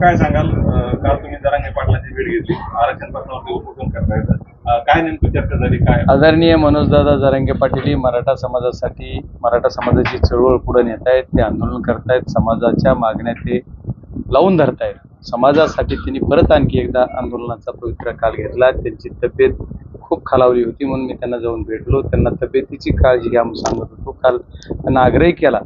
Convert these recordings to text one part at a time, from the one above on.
काय सांगाल? काल तुम्ही जरांगे पाटलांची भेट घेतली. आरक्षण प्रश्नावरती उपोषण करतायत काय नेमकी चर्चा झाली? काय? आदरणीय मनोजदादा जरांगे पाटील ही मराठा समाजासाठी मराठा समाजाची चळवळ पुढे नेत आहेत ते आंदोलन करतायत समाजाच्या मागण्या ते लावून धरतायत समाजासाठी त्यांनी परत आणखी एकदा आंदोलनाचा पवित्र काल घेतला. त्यांची तब्येत खूप खालावली होती म्हणून मी त्यांना जाऊन भेटलो. त्यांना तब्येतीची काळजी घ्या म्हणून सांगत होतो. काल त्यांना आग्रह केला.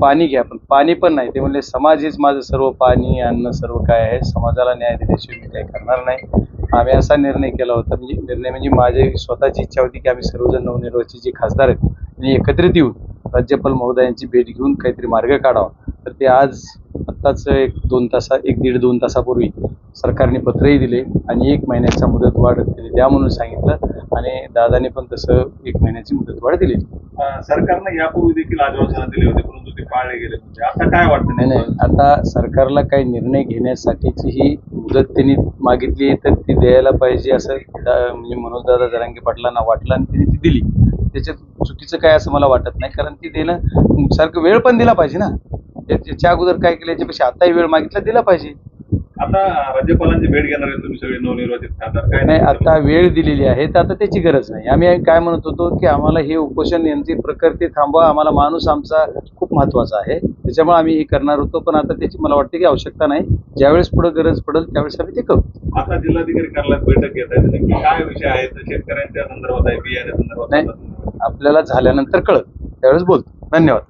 पाणी घ्या पण पाणी पण नाही. ते म्हणले समाज हेच माझं सर्व पाणी अन्न सर्व काय आहे. समाजाला न्याय दिल्याशिवाय मी काही करणार नाही. आम्ही असा निर्णय केला होता. म्हणजे निर्णय म्हणजे माझी स्वतःची इच्छा होती की आम्ही सर्वजण नवनिर्वाचित जे खासदार आहेत त्यांनी एकत्रित येऊन राज्यपाल महोदयांची भेट घेऊन काहीतरी मार्ग काढावा. तर ते आज आत्ताच एक दोन तासा एक दीड दोन तासापूर्वी सरकारने पत्रही दिले आणि एक महिन्याचा मुदत वाढ दिली द्या म्हणून सांगितलं आणि दादाने पण तसं एक महिन्याची मुदत वाढ दिली सरकारनं यापूर्वी देखील आश्वासनं दिली होती ते पाळले गेले होते आता काय वाटतं नाही नाही. आता सरकारला काही निर्णय घेण्यासाठीची ही मुदत त्यांनी मागितली तर ती द्यायला पाहिजे असं म्हणजे मनोजदादा जरांगे पाटलांना वाटलं आणि त्यांनी ती दिली. त्याच्यात चुकीचं काय असं मला वाटत नाही कारण ती देणं सारखं वेळ पण दिला पाहिजे ना. त्या- त्याच्या अगोदर काय केलं याच्यापेक्षा आताही वेळ मागितला दिला पाहिजे. आता राज्यपालांची भेट घेणार आहे तुम्ही सगळे नवनिर्वाचित खासदार. काय नाही आता वेळ दिलेली आहे तर आता त्याची गरज नाही. आम्ही काय म्हणत होतो की आम्हाला हे उपोषण यांची प्रकृती थांबवा आम्हाला माणूस आमचा खूप महत्त्वाचा आहे. त्याच्यामुळे आम्ही हे करणार होतो पण आता त्याची मला वाटते की आवश्यकता नाही. ज्यावेळेस पुढे गरज पडेल त्यावेळेस आम्ही ते करू. आता जिल्हाधिकारी कार्यालयात बैठक घेत आहेत. नेमकी काय विषय आहेत शेतकऱ्यांच्या संदर्भात आहे बियाण्या संदर्भात नाही आपल्याला झाल्यानंतर कळत त्यावेळेस बोलतो. धन्यवाद.